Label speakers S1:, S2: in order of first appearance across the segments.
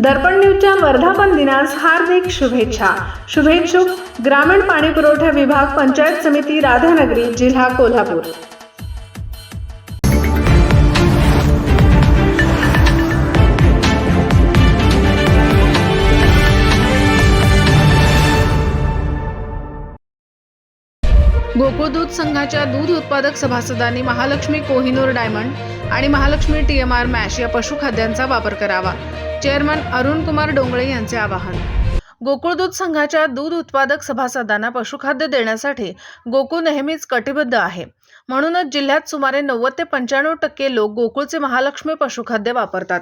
S1: दर्पण न्यूजच्या वर्धापन दिनास हार्दिक शुभेच्छा. शुभेच्छुक ग्रामीण पाणी पुरवठा विभाग पंचायत समिती राधानगरी जिल्हा कोल्हापूर. गोकुळ दूध संघाच्या दूध उत्पादक सभासदांनी महालक्ष्मी कोहिनूर डायमंड आणि Mahalaxmi T M R mash या पशुखाद्यांचा वापर करावा. चेअरमन अरुण कुमार डोंगळे यांचे आवाहन. गोकुळ दूध संघाच्या दूध उत्पादक सभासदांना पशुखाद्य देण्यासाठी गोकुळ नेहमीच कटिबद्ध आहे. म्हणूनच जिल्ह्यात सुमारे नव्वद ते पंच्याण्णव टक्के लोक गोकुळचे महालक्ष्मी पशुखाद्य वापरतात.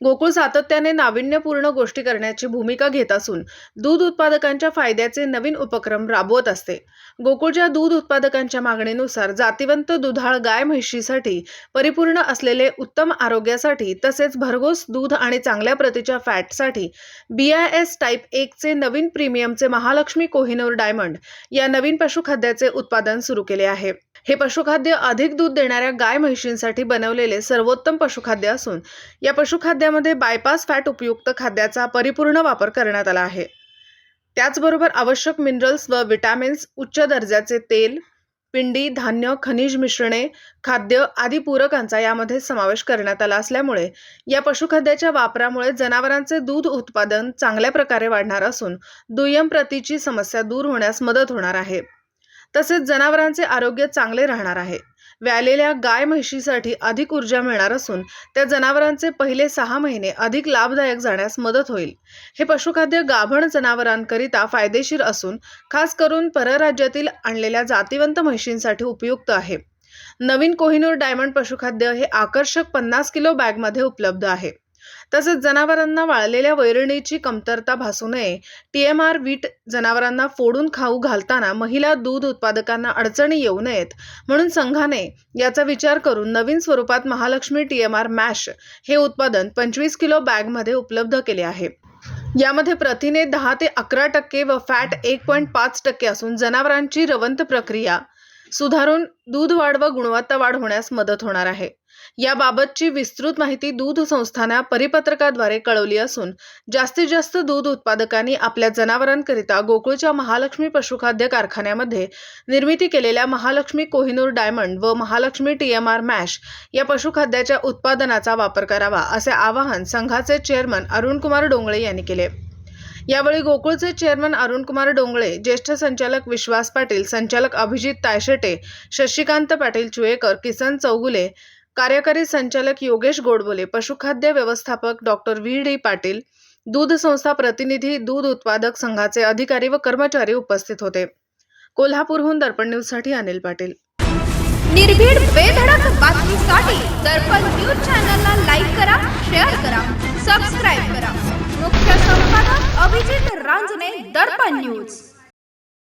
S1: गोकुळ सातत्याने नाविन्यपूर्ण गोष्टी करण्याची भूमिका घेत असून दूध उत्पादकांच्या फायद्याचे नवीन उपक्रम राबवत असते. गोकुळच्या दूध उत्पादकांच्या मागणीनुसार जातिवंत दुधाळ गाय म्हशीसाठी परिपूर्ण असलेले उत्तम आरोग्यासाठी तसेच भरघोस दूध आणि चांगल्या प्रतीच्या फॅटसाठी बी आय एस टाईप एकचे नवीन प्रीमियमचे महालक्ष्मी कोहिनूर डायमंड या नवीन पशुखाद्याचे उत्पादन सुरू केले आहे. हे पशुखाद्य अधिक दूध देणाऱ्या गाय म्हशींसाठी बनवलेले सर्वोत्तम पशुखाद्य असून या पशुखाद्यामध्ये बायपास फॅट उपयुक्त खाद्याचा परिपूर्ण वापर करण्यात आला आहे. त्याचबरोबर आवश्यक मिनरल्स व विटॅमिन्स उच्च दर्जाचे तेल पिंडी धान्य खनिज मिश्रणे खाद्य आदी पूरकांचा यामध्ये समावेश करण्यात आला असल्यामुळे या पशुखाद्याच्या वापरामुळे जनावरांचे दूध उत्पादन चांगल्या प्रकारे वाढणार असून दुय्यम प्रतीची समस्या दूर होण्यास मदत होणार आहे. तसेच जनावरांचे आरोग्य चांगले राहणार आहे. व्यालेल्या गाय म्हशीसाठी अधिक ऊर्जा मिळणार असून त्या जनावरांचे पहिले सहा महिने अधिक लाभदायक जाण्यास मदत होईल. हे पशुखाद्य गाभण जनावरांकरिता फायदेशीर असून खास करून परराज्यातील आणलेल्या जातिवंत म्हशींसाठी उपयुक्त आहे. नवीन कोहिनूर डायमंड पशुखाद्य हे आकर्षक पन्नास किलो बॅगमध्ये उपलब्ध आहे. तसेच जनावरांना वाळलेल्या वैरणीची कमतरता भासू नये. टी एम आर वीट जनावरांना फोडून खाऊ घालताना महिला दूध उत्पादकांना अडचणी येऊ नयेत. म्हणून संघाने याचा विचार करून नवीन स्वरूपात Mahalaxmi T M R mash हे उत्पादन पंचवीस किलो बॅगमध्ये उपलब्ध केले आहे. यामध्ये प्रथिने दहा ते अकरा टक्के व फॅट एक पॉईंट पाच टक्के असून जनावरांची रवंत प्रक्रिया सुधारून दूध वाढ व गुणवत्ता वाढ होण्यास मदत होणार आहे. याबाबतची विस्तृत माहिती दूध संस्थांना परिपत्रकाद्वारे कळवली असून जास्तीत जास्त दूध उत्पादकांनी आपल्या जनावरांकरिता गोकुळच्या महालक्ष्मी पशुखाद्य कारखान्यामध्ये निर्मिती केलेल्या महालक्ष्मी कोहिनूर डायमंड व Mahalaxmi T M R mash या पशुखाद्याच्या उत्पादनाचा वापर करावा असे आवाहन संघाचे चेअरमन अरुणकुमार डोंगळे यांनी केले. यावेळी गोकुळचे चेअरमन अरुण कुमार डोंगळे ज्येष्ठ संचालक विश्वास पाटील संचालक अभिजित तायशेटे शशिकांत पाटील चुएकर किसन चौगुले कार्यकारी संचालक योगेश गोडबोले पशुखाद्य व्यवस्थापक डॉक्टर व्ही. डी. पाटील दूध संस्था प्रतिनिधी दूध उत्पादक संघाचे अधिकारी व कर्मचारी उपस्थित होते. कोल्हापूरहून दर्पण न्यूजसाठी अनिल पाटील.
S2: निर्भीड बेधडक बातमीसाठी दर्पण न्यूज चॅनलला लाईक करा शेअर करा. Subscribe Ranjane Darpan news.